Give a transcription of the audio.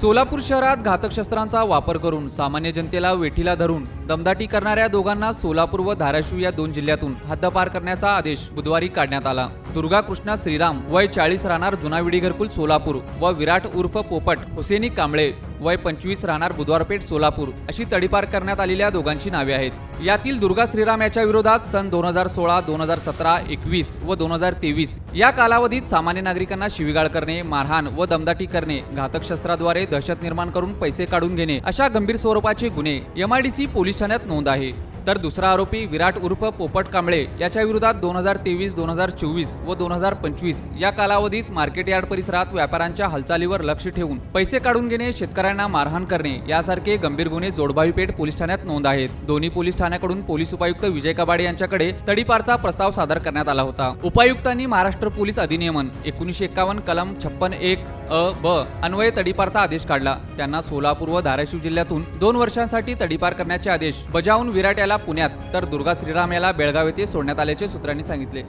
सोलापूर शहरात घातक शस्त्रांचा वापर करून सामान्य जनतेला वेठीला धरून दमदाटी करणाऱ्या दोघांना सोलापूर व धाराशिव या दोन जिल्ह्यातून हद्दपार करण्याचा आदेश बुधवारी काढण्यात आला. दुर्गा कृष्णा श्रीराम वय चाळीस राहणार जुनाविडी घरकुल सोलापूर व विराट उर्फ पोपट हुसेनी कांबळे वय पंचवीस राहणार बुधवारपेठ सोलापूर अशी तडीपार करण्यात आलेल्या दोघांची नावे आहेत. यातील दुर्गा श्रीराम याच्या विरोधात सन दोन हजार सोळा दोन हजार सतरा एकवीस व दोन हजार तेवीस या कालावधीत सामान्य नागरिकांना शिवीगाळ करणे मारहाण व दमदाटी करणे घातक शस्त्राद्वारे दहशत निर्माण करून पैसे काढून घेणे अशा गंभीर स्वरूपाचे गुन्हे एमआयडीसी पोलीस ठाण्यात नोंद आहे. तर दुसरा आरोपी विराट उर्फ पोपट कांबळे याच्या विरोधात दोन हजार तेवीस दोन हजार चोवीस व दोन हजार पंचवीस या कालावधीत मार्केट यार्ड परिसरात व्यापाऱ्यांच्या हालचालीवर लक्ष ठेवून पैसे काढून घेणे शेतकऱ्यांना मारहाण करणे यासारखे गंभीर गुन्हे जोडभाईपेठ पोलीस ठाण्यात नोंद आहेत. दोन्ही पोलीस ठाण्याकडून पोलीस उपायुक्त विजय कबाडे यांच्याकडे तडीपारचा प्रस्ताव सादर करण्यात आला होता. उपायुक्तांनी महाराष्ट्र पोलीस अधिनियमन एकोणीसशे एकावन्न कलम छप्पन एक अ ब अन्वय तडीपारचा आदेश काढला. त्यांना सोलापूर व धाराशिव जिल्ह्यातून दोन वर्षांसाठी तडीपार करण्याचे आदेश बजावून विराट याला पुण्यात तर दुर्गा श्रीराम याला बेळगाव येथे सोडण्यात आल्याचे सूत्रांनी सांगितले.